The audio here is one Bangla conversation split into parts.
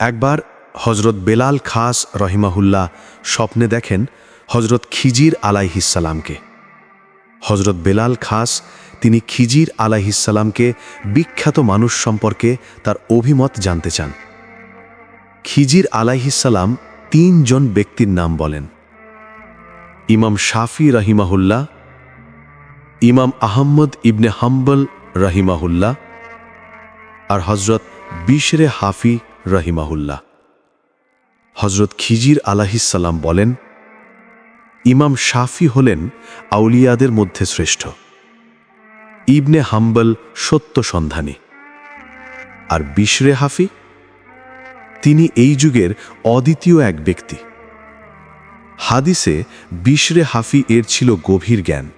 একবার হজরত বেলাল খাস রহিমাহুল্লাহ স্বপ্নে দেখেন হজরত খিজির আলাইহিসালামকে হজরত বেলাল খাস তিনি খিজির আলাইহিসালামকে বিখ্যাত মানুষ সম্পর্কে তার অভিমত জানতে চান। খিজির আলাইহিসালাম তিনজন ব্যক্তির নাম বলেন। ইমাম শাফি রহিমাহুল্লাহ, ইমাম আহম্মদ ইবনে হাম্বল রহিমাহুল্লাহ আর হজরত বিশরে হাফি রহিমাহুল্লাহ। হজরত খিজির আলাহিসাল্লাম বলেন, ইমাম শাফি হলেন আউলিয়াদের মধ্যে শ্রেষ্ঠ। ইবনে হাম্বল সত্য সন্ধানী। আর বিশরে হাফি, তিনি এই যুগের অদ্বিতীয় এক ব্যক্তি। হাদিসে বিশরে হাফি এর ছিল গভীর জ্ঞান।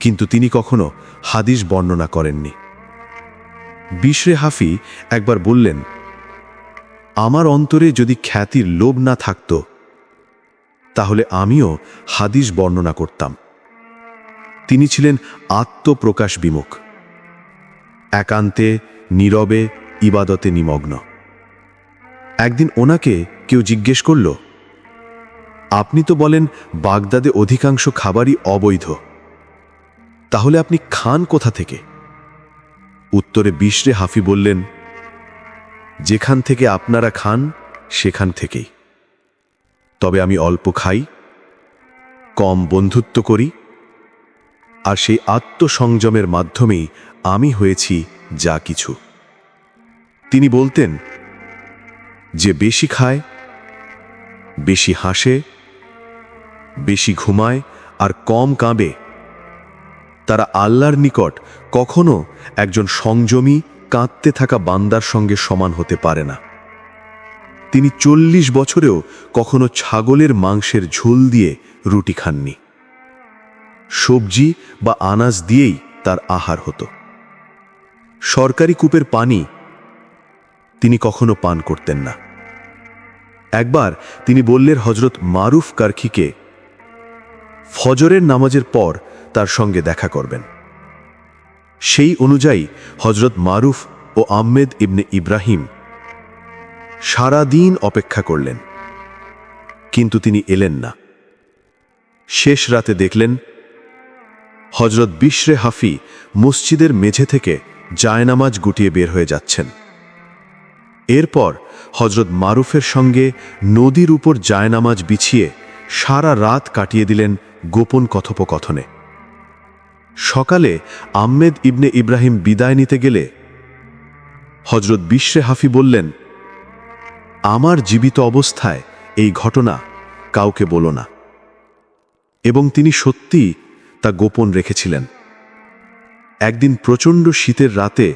কিন্তু তিনি কখনো হাদিস বর্ণনা করেননি। বিশরে হাফি একবার বললেন আমার অন্তরে যদি খ্যাতির লোভ না থাকত, তাহলে আমিও হাদিস বর্ণনা করতাম। তিনি ছিলেন আত্মপ্রকাশ বিমুখ, একান্তে, নীরবে, ইবাদতে নিমগ্ন। একদিন ওনাকে কেউ জিজ্ঞেস করল, আপনি তো বলেন বাগদাদে অধিকাংশ খাবারই অবৈধ, তাহলে আপনি খান কোথা থেকে? উত্তরে বিশরে হাফি বললেন যেখান থেকে আপনারা খান, সেখান থেকেই। তবে আমি অল্প খাই, কম বন্ধুত্ব করি, আর সেই আত্মসংযমের মাধ্যমেই আমি হয়েছি যা কিছু। তিনি বলতেন, যে বেশি খায়, বেশি হাসে, বেশি ঘুমায় আর কম কাঁবে তারা আল্লাহর নিকট কখনো একজন সংযমী কাঁদতে থাকা বান্দার সঙ্গে সমান হতে পারে না। তিনি চল্লিশ বছরেও কখনো ছাগলের মাংসের ঝোল দিয়ে রুটি খাননি। সবজি বা আনাজ দিয়েই তার আহার হতো। সরকারি কূপের পানি তিনি কখনো পান করতেন না। একবার তিনি বললেন হজরত মারুফ কারখিকে, ফজরের নামাজের পর তার সঙ্গে দেখা করবেন। সেই অনুযায়ী হজরত মারুফ ও আহমেদ ইবনে ইব্রাহিম সারা দিন অপেক্ষা করলেন। কিন্তু তিনি এলেন না। শেষ রাতে দেখলেন হজরত বিশরে হাফি মসজিদের মেঝে থেকে জায়নামাজ গুটিয়ে বের হয়ে যাচ্ছেন। এরপর হজরত মারুফের সঙ্গে নদীর উপর জায়নামাজ বিছিয়ে সারা রাত কাটিয়ে দিলেন গোপন কথোপকথনে। সকালে আহমেদ ইবনে ইব্রাহিম বিদায় নিতে গেলে হজরত বিশ্বে হাফি বললেন, আমার জীবিত অবস্থায় এই ঘটনা কাউকে বলো না। এবং তিনি সত্যি তা গোপন রেখেছিলেন। একদিন প্রচণ্ড শীতের রাতে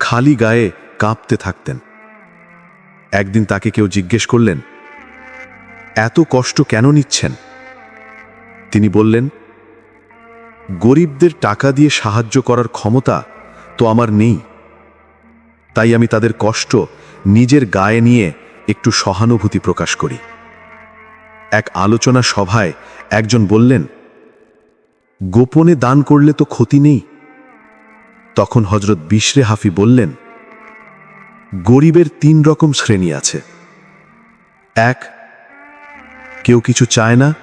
খালি গায়ে কাঁপতে থাকতেন। একদিন তাকে কেউ জিজ্ঞেস করলেন, এত কষ্ট কেন নিচ্ছেন? তিনি বললেন গরিবদের টাকা দিয়ে সাহায্য করার ক্ষমতা তো আমার নেই। তাই আমি তাদের কষ্ট নিজের গায়ে নিয়ে একটু সহানুভূতি প্রকাশ করি। এক আলোচনা সভায় একজন বললেন, গোপনে দান করলে তো ক্ষতি নেই। তখন হজরত বিশরে হাফি বললেন, গরিবের তিন রকম শ্রেণি আছে। এক, কেউ কিছু চায় না,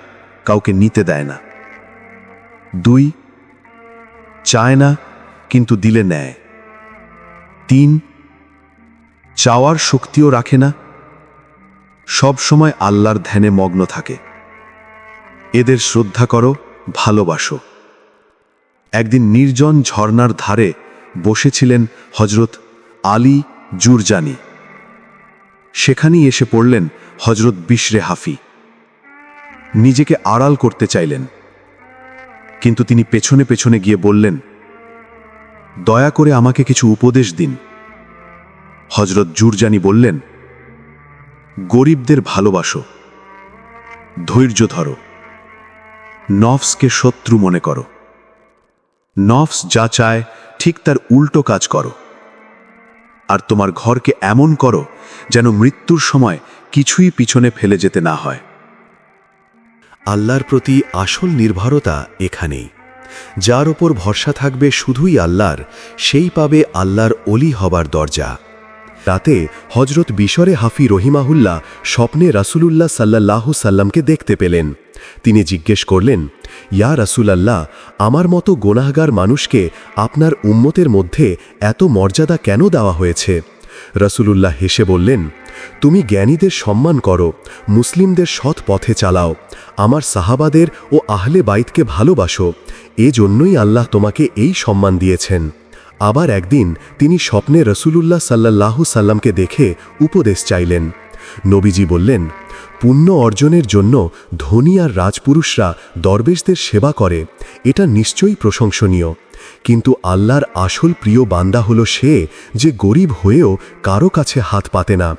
কাউকে নিতে দেয় না। দুই, চায় না, কিন্তু দিলে নেয়। তিন, চাওয়ার শক্তিও রাখে না। সব সময় আল্লাহর ধ্যানে মগ্ন থাকে। এদের শ্রদ্ধা করো, ভালোবাসো। একদিন নির্জন ঝর্ণার ধারে বসেছিলেন হজরত আলী জুরজানি। সেখানেই এসে পড়লেন হজরত বিশরে হাফি। নিজেকে আড়াল করতে চাইলেন। কিন্তু তিনি পেছনে পেছনে গিয়ে বললেন, দয়া করে আমাকে কিছু উপদেশ দিন। হজরত জুরজানি বললেন, গরিবদের ভালোবাসো, ধৈর্য ধরো, নফসকে শত্রু মনে করো। নফস যা চায়, ঠিক তার উল্টো কাজ করো। আর তোমার ঘরকে এমন করো, যেন মৃত্যুর সময় কিছুই পিছনে ফেলে যেতে না হয়। আল্লাহর প্রতি আসল নির্ভরতা এখানেই। যার ওপর ভরসা থাকবে শুধুই আল্লাহর, সেই পাবে আল্লাহর অলি হবার দরজা। রাতে হজরত বিশরে হাফি রহিমাহুল্লাহ স্বপ্নে রাসুলুল্লাহ সাল্লাল্লাহু সাল্লামকে দেখতে পেলেন। তিনি জিজ্ঞেস করলেন, ইয়া রাসূলাল্লাহ, আমার মতো গোনাহগার মানুষকে আপনার উম্মতের মধ্যে এত মর্যাদা কেন দেওয়া হয়েছে? রাসূলুল্লাহ হেসে বললেন, তুমি জ্ঞানীদের সম্মান করো, মুসলিমদের সৎ পথে চালাও, আমার সাহাবাদের ও আহলে বাইতকে ভালোবাসো, এজন্যই আল্লাহ তোমাকে এই সম্মান দিয়েছেন। আবার একদিন তিনি স্বপ্নে রসুলুল্লাহ সাল্লাল্লাহু সাল্লামকে দেখে উপদেশ চাইলেন। নবীজি বললেন, পুণ্য অর্জনের জন্য ধনী আর রাজপুরুষরা দরবেশদের সেবা করে, এটা নিশ্চয়ই প্রশংসনীয়। কিন্তু আল্লাহর আসল প্রিয় বান্দা হলো সে যে গরিব হয়েও কারও কাছে হাত পাতে না,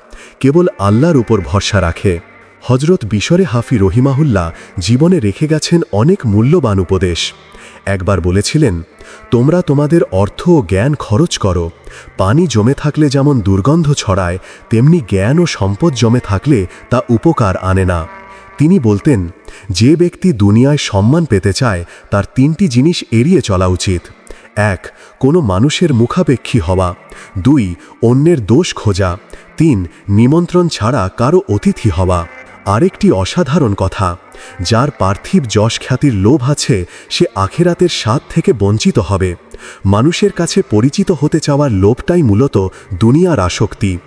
কেবল আল্লাহর উপর ভরসা রাখে। হজরত বিশরে হাফি রহিমাহুল্লাহ জীবনে রেখে গেছেন অনেক মূল্যবান উপদেশ। একবার বলেছিলেন, তোমরা তোমাদের অর্থ ও জ্ঞান খরচ করো। পানি জমে থাকলে যেমন দুর্গন্ধ ছড়ায়, তেমনি জ্ঞান ও সম্পদ জমে থাকলে তা উপকার আনে না। তিনি বলতেন, যে ব্যক্তি দুনিয়ায় সম্মান পেতে চায়, তার তিনটি জিনিস এড়িয়ে চলা উচিত। এক, কোনো মানুষের মুখাপেক্ষী হওয়া। দুই, অন্যের দোষ খোঁজা। তিন, নিমন্ত্রণ ছাড়া কারও অতিথি হওয়া। আরেকটি অসাধারণ কথা, যার পার্থিব যশ খ্যাতির লোভ আছে, সে আখেরাতের স্বাদ থেকে বঞ্চিত হবে। মানুষের কাছে পরিচিত হতে চাওয়ার লোভটাই মূলত দুনিয়ার আসক্তি।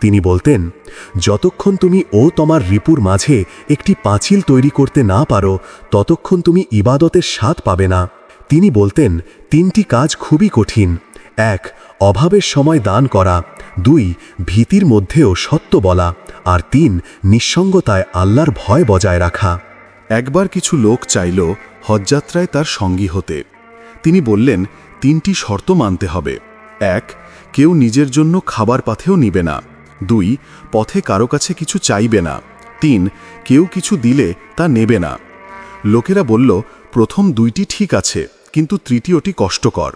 তিনি বলতেন, যতক্ষণ তুমি ও তোমার রিপুর মাঝে একটি পাঁচিল তৈরি করতে না পারো, ততক্ষণ তুমি ইবাদতের স্বাদ পাবে না। তিনি বলতেন, তিনটি কাজ খুবই কঠিন। এক, অভাবের সময় দান করা। দুই, ভীতির মধ্যেও সত্য বলা। আর তিন, নিঃসঙ্গতায় আল্লাহর ভয় বজায় রাখা। একবার কিছু লোক চাইল হজযাত্রায় তার সঙ্গী হতে। তিনি বললেন, তিনটি শর্ত মানতে হবে। এক, কেউ নিজের জন্য খাবার পাথেও নিবে না। দুই, পথে কারও কাছে কিছু চাইবে না। তিন, কেউ কিছু দিলে তা নেবে না। লোকেরা বলল, প্রথম দুইটি ঠিক আছে। কিন্তু তৃতীয়টি কষ্টকর।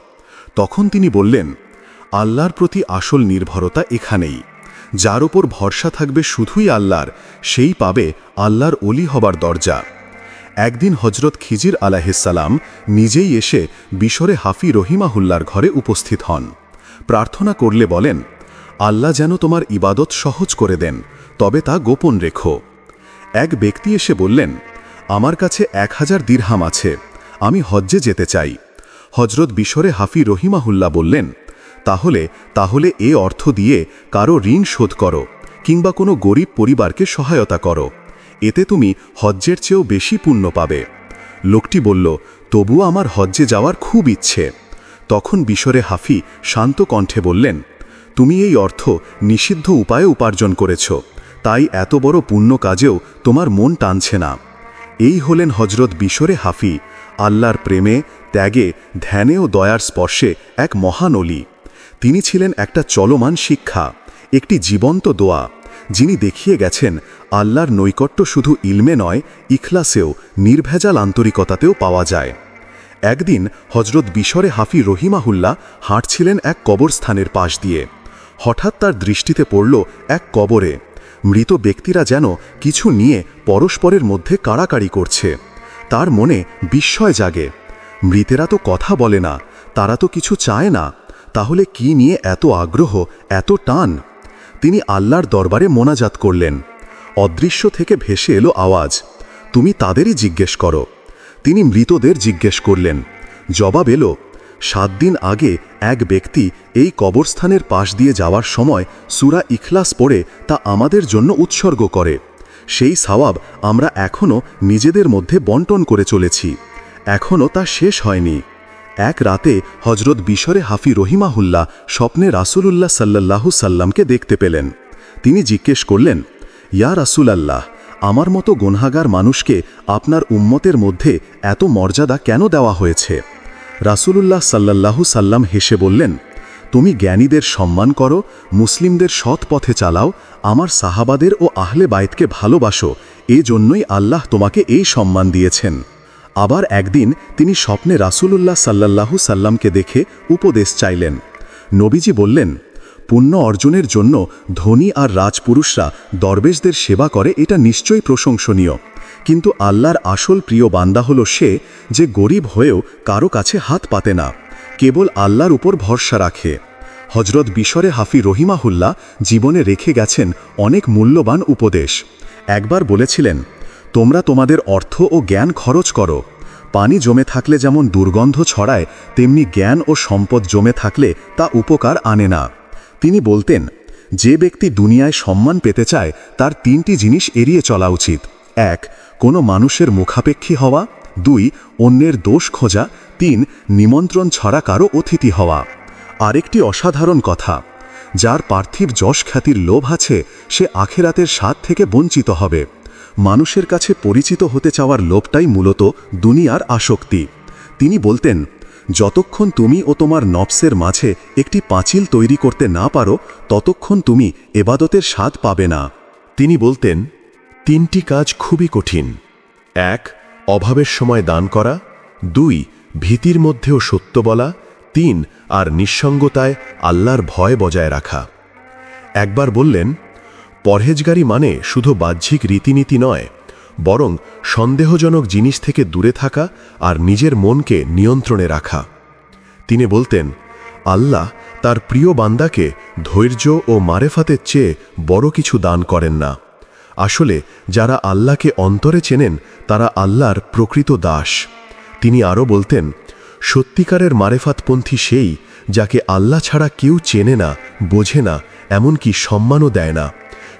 তখন তিনি বললেন, আল্লাহর প্রতি আসল নির্ভরতা এখানেই। যার ওপর ভরসা থাকবে শুধুই আল্লাহর, সেই পাবে আল্লাহর অলি হবার দরজা। একদিন হজরত খিজির আলাহিসাল্লাম নিজেই এসে বিশরে হাফি রহিমাহুল্লার ঘরে উপস্থিত হন। প্রার্থনা করলে বলেন, আল্লাহ যেন তোমার ইবাদত সহজ করে দেন, তবে তা গোপন রেখো। এক ব্যক্তি এসে বললেন, আমার কাছে এক হাজার দিরহাম আছে। আমি হজ্জে যেতে চাই। হজরত বিশরে হাফি রহিমাহুল্লাহ বললেন, তাহলে তাহলে এ অর্থ দিয়ে কারও ঋণ শোধ করো, কিংবা কোনো গরিব পরিবারকে সহায়তা করো। এতে তুমি হজ্জের চেয়েও বেশি পুণ্য পাবে। লোকটি বলল, তবুও আমার হজ্জে যাওয়ার খুব ইচ্ছে। তখন বিশরে হাফি শান্ত কণ্ঠে বললেন, তুমি এই অর্থ নিষিদ্ধ উপায়ে উপার্জন করেছ, তাই এত বড় পুণ্য কাজেও তোমার মন টানছে না। এই হলেন হজরত বিশরে হাফি আল্লাহর প্রেমে, ত্যাগে, ধ্যানে ও দয়ার স্পর্শে এক মহান অলি। তিনি ছিলেন একটা চলমান শিক্ষা, একটি জীবন্ত দোয়া, যিনি দেখিয়ে গেছেন আল্লাহর নৈকট্য শুধু ইলমে নয়, ইখলাসেও, নির্ভেজাল আন্তরিকতাতেও পাওয়া যায়। একদিন হজরত বিশরে হাফি রহিমাহুল্লাহ হাঁটছিলেন এক কবরস্থানের পাশ দিয়ে। হঠাৎ তার দৃষ্টিতে পড়ল এক কবরে। মৃত ব্যক্তিরা যেন কিছু নিয়ে পরস্পরের মধ্যে কাড়াকাড়ি করছে। তার মনে বিস্ময় জাগে। মৃতেরা তো কথা বলে না, তারা তো কিছু চায় না, তাহলে কি নিয়ে এত আগ্রহ, এত টান? তিনি আল্লাহর দরবারে মোনাজাত করলেন। অদৃশ্য থেকে ভেসে এলো আওয়াজ, তুমি তাদেরই জিজ্ঞেস করো। তিনি মৃতদের জিজ্ঞেস করলেন। জবাব এলো, সাত দিন আগে এক ব্যক্তি এই কবরস্থানের পাশ দিয়ে যাওয়ার সময় সুরা ইখলাস পড়ে তা আমাদের জন্য উৎসর্গ করে। সেই সওয়াব আমরা এখনও নিজেদের মধ্যে বন্টন করে চলেছি। এখনও তা শেষ হয়নি। এক রাতে হজরত বিশরে হাফি রহিমাহুল্লাহ স্বপ্নে রাসূলুল্লাহ সাল্লাল্লাহু সাল্লামকে দেখতে পেলেন। তিনি জিজ্ঞেস করলেন, ইয়া রাসূলাল্লাহ, আমার মতো গুনহাগার মানুষকে আপনার উম্মতের মধ্যে এত মর্যাদা কেন দেওয়া হয়েছে? রাসূলুল্লাহ সাল্লাল্লাহু সাল্লাম হেসে বললেন তুমি জ্ঞানীদের সম্মান করো, মুসলিমদের সৎ পথে চালাও, আমার সাহাবাদের ও আহলে বাইতকে ভালোবাসো এ জন্যই আল্লাহ তোমাকে এই সম্মান দিয়েছেন। আবার একদিন তিনি স্বপ্নে রাসূলুল্লাহ সাল্লাল্লাহু সাল্লামকে দেখে উপদেশ চাইলেন। নবীজি বললেন, পুণ্য অর্জনের জন্য ধনী আর রাজপুরুষরা দরবেশদের সেবা করে এটা নিশ্চয়ই প্রশংসনীয়। কিন্তু আল্লাহর আসল প্রিয় বান্দা হল সে যে গরিব হয়েও কারও কাছে হাত পাতে না। কেবল আল্লাহর উপর ভরসা রাখে। হজরত বিশরে হাফি রহিমাহুল্লাহ জীবনে রেখে গেছেন অনেক মূল্যবান উপদেশ। একবার বলেছিলেন, তোমরা তোমাদের অর্থ ও জ্ঞান খরচ করো। পানি জমে থাকলে যেমন দুর্গন্ধ ছড়ায়, তেমনি জ্ঞান ও সম্পদ জমে থাকলে তা উপকার আনে না। তিনি বলতেন, যে ব্যক্তি দুনিয়ায় সম্মান পেতে চায়, তার তিনটি জিনিস এড়িয়ে চলা উচিত। এক, কোনো মানুষের মুখাপেক্ষী হওয়া। দুই, অন্যের দোষ খোঁজা, তিন, নিমন্ত্রণ ছড়া কারও অতিথি হওয়া। আরেকটি অসাধারণ কথা, যার পার্থিব যশ খ্যাতির লোভ আছে, সে আখেরাতের স্বাদ থেকে বঞ্চিত হবে। মানুষের কাছে পরিচিত হতে চাওয়ার লোভটাই মূলত দুনিয়ার আসক্তি। তিনি বলতেন, যতক্ষণ তুমি ও তোমার নফসের মাঝে একটি পাঁচিল তৈরি করতে না পারো, ততক্ষণ তুমি এবাদতের স্বাদ পাবে না। তিনি বলতেন, তিনটি কাজ খুবই কঠিন। এক অভাবের সময় দান করা, দুই, ভীতির মধ্যেও সত্য বলা, তিন, আর নিঃসঙ্গতায় আল্লাহর ভয় বজায় রাখা। একবার বললেন, পরহেজগারি মানে শুধু বাহ্যিক রীতিনীতি নয়, বরং সন্দেহজনক জিনিস থেকে দূরে থাকা আর নিজের মনকে নিয়ন্ত্রণে রাখা। তিনি বলতেন, আল্লাহ তার প্রিয় বান্দাকে ধৈর্য ও মারেফাতের চেয়ে বড় কিছু দান করেন না। আসলে যারা আল্লাহকে অন্তরে চেনেন, তারা আল্লাহর প্রকৃত দাস। তিনি আরও বলতেন, সত্যিকারের মারেফাতপন্থী সেই যাকে আল্লাহ ছাড়া কেউ চেনে না, বোঝে না, এমনকি সম্মানও দেয় না।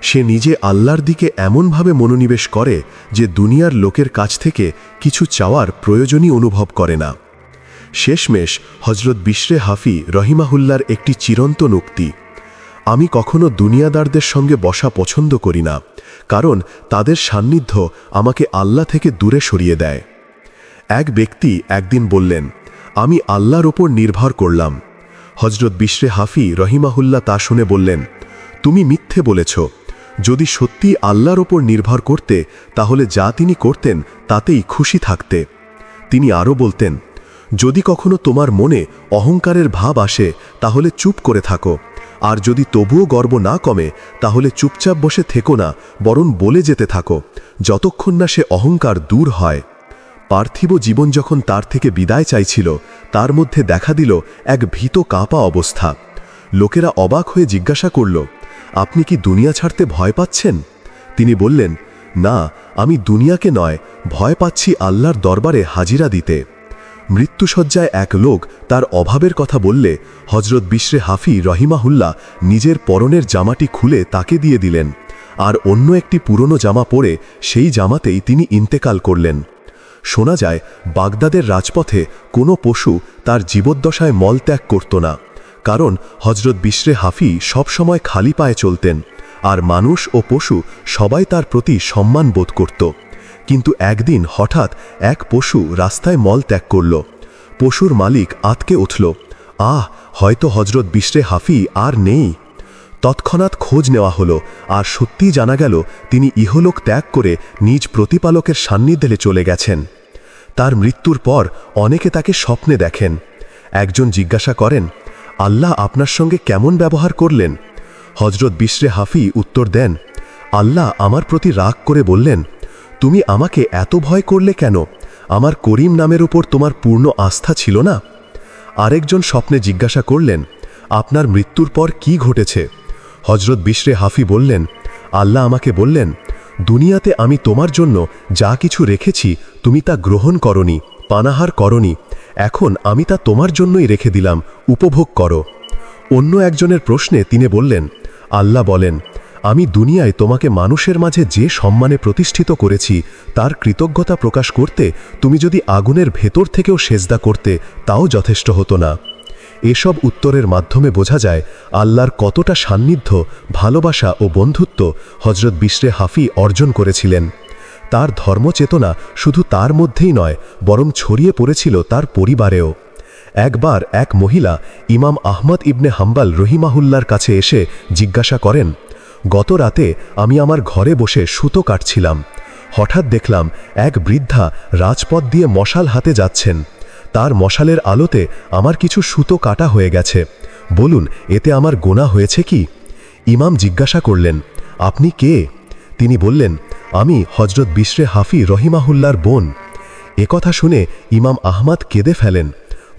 সে নিজে আল্লাহর দিকে এমনভাবে মনোনিবেশ করে যে দুনিয়ার লোকের কাছ থেকে কিছু চাওয়ার প্রয়োজনই অনুভব করে না। শেষমেশ হজরত বিশ্রে হাফি রহিমাহুল্লার একটি চিরন্ত উক্তি। আমি কখনো দুনিয়াদারদের সঙ্গে বসা পছন্দ করি না, কারণ তাদের সান্নিধ্য আমাকে আল্লাহ থেকে দূরে সরিয়ে দেয়। এক ব্যক্তি একদিন বললেন, আমি আল্লাহর ওপর নির্ভর করলাম। হজরত বিশ্রে হাফি রহিমাহুল্লাহ তা শুনে বললেন, তুমি মিথ্যে বলেছ। যদি সত্যি আল্লাহর ওপর নির্ভর করতে, তাহলে যা তিনি করতেন, তাতেই খুশি থাকতে। তিনি আরও বলতেন, যদি কখনো তোমার মনে অহংকারের ভাব আসে, তাহলে চুপ করে থাকো। আর যদি তবুও গর্ব না কমে, তাহলে চুপচাপ বসে থেকো না, বরং বলে যেতে থাকো, যতক্ষণ না সে অহংকার দূর হয়। পার্থিব জীবন যখন তার থেকে বিদায় চাইছিল, তার মধ্যে দেখা দিল এক ভীত কাঁপা অবস্থা। লোকেরা অবাক হয়ে জিজ্ঞাসা করল, আপনি কি দুনিয়া ছাড়তে ভয় পাচ্ছেন? তিনি বললেন, না, আমি দুনিয়াকে নয়, ভয় পাচ্ছি আল্লাহর দরবারে হাজিরা দিতে। মৃত্যুসজ্জায় এক লোক তার অভাবের কথা বললে হজরত বিশ্রে হাফি রহিমাহুল্লাহ নিজের পরনের জামাটি খুলে তাকে দিয়ে দিলেন। আর অন্য একটি পুরনো জামা পরে সেই জামাতেই তিনি ইন্তেকাল করলেন। শোনা যায়, বাগদাদের রাজপথে কোনো পশু তার জীবদ্দশায় মলত্যাগ করত না, কারণ হজরত বিশ্রে হাফি সবসময় খালি পায়ে চলতেন, আর মানুষ ও পশু সবাই তার প্রতি সম্মান বোধ করত। কিন্তু একদিন হঠাৎ এক পশু রাস্তায় মল ত্যাগ করল। পশুর মালিক আতকে উঠল। আহ, হয়তো হজরত বিশ্রে হাফি আর নেই। তৎক্ষণাৎ খোঁজ নেওয়া হলো আর সত্যিই জানা গেল তিনি ইহলোক ত্যাগ করে নিজ প্রতিপালকের সান্নিধ্যে চলে গেছেন। তার মৃত্যুর পর অনেকে তাকে স্বপ্নে দেখেন। একজন জিজ্ঞাসা করেন, আল্লাহ আপনার সঙ্গে কেমন ব্যবহার করলেন? হজরত বিশ্রে হাফি উত্তর দেন, আল্লাহ আমার প্রতি রাগ করে বললেন তুমি আমাকে এত ভয় করলে কেন? আমার করিম নামের উপর তোমার পূর্ণ আস্থা ছিল না? আরেকজন স্বপ্নে জিজ্ঞাসা করলেন, আপনার মৃত্যুর পর কি ঘটেছে? হজরত বিশরে হাফি বললেন, আল্লাহ আমাকে বললেন, দুনিয়াতে আমি তোমার জন্য যা কিছু রেখেছি, তুমি তা গ্রহণ করনি, পানাহার করনি। এখন আমি তা তোমার জন্যই রেখে দিলাম, উপভোগ করো। অন্য একজনের প্রশ্নে তিনি বললেন, আল্লাহ বলেন আমি দুনিয়ায় তোমাকে মানুষের মাঝে যে সম্মানে প্রতিষ্ঠিত করেছি, তার কৃতজ্ঞতা প্রকাশ করতে তুমি যদি আগুনের ভেতর থেকেও সেজদা করতে, তাও যথেষ্ট হতো না। এসব উত্তরের মাধ্যমে বোঝা যায়, আল্লাহর কতটা সান্নিধ্য, ভালোবাসা ও বন্ধুত্ব হজরত বিশ্রে হাফি অর্জন করেছিলেন। তার ধর্মচেতনা শুধু তার মধ্যেই নয়, বরং ছড়িয়ে পড়েছিল তার পরিবারেও। একবার এক মহিলা ইমাম আহমদ ইবনে হাম্বাল রহিমাহুল্লার কাছে এসে জিজ্ঞাসা করেন গত রাতে আমি আমার ঘরে বসে সুতো কাটছিলাম। হঠাৎ দেখলাম এক বৃদ্ধা রাজপথ দিয়ে মশাল হাতে যাচ্ছেন। তার মশালের আলোতে আমার কিছু সুতো কাটা হয়ে গেছে। বলুন, এতে আমার গোনা হয়েছে কি? ইমাম জিজ্ঞাসা করলেন, আপনি কে? তিনি বললেন, আমি হজরত বিশ্রে হাফি রহিমাহুল্লার বোন। একথা শুনে ইমাম আহমাদ কেঁদে ফেলেন।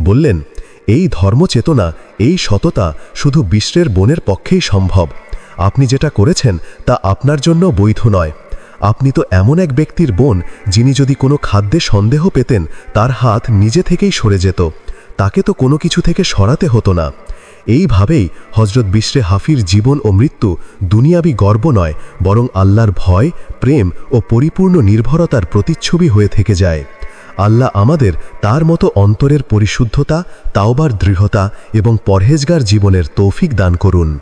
বললেন, এই ধর্মচেতনা, এই সততা শুধু বিশ্রের বনের পক্ষেই সম্ভব। আপনি যেটা করেছেন তা আপনার জন্য বৈধ নয়। আপনি তো এমন এক ব্যক্তির বোন যিনি যদি কোনো খাদ্যে সন্দেহ পেতেন, তার হাত নিজে থেকেই সরে যেত। তাকে তো কোনো কিছু থেকে সরাতে হতো না। এইভাবেই হজরত বিশ্রে হাফির জীবন ও মৃত্যু দুনিয়াবি গর্ব নয়, বরং আল্লাহর ভয়, প্রেম ও পরিপূর্ণ নির্ভরতার প্রতিচ্ছবি হয়ে থেকে যায়। আল্লাহ আমাদের তার মতো অন্তরের পরিশুদ্ধতা, তাওবার দৃঢ়তা এবং পরহেজগার জীবনের তৌফিক দান করুন।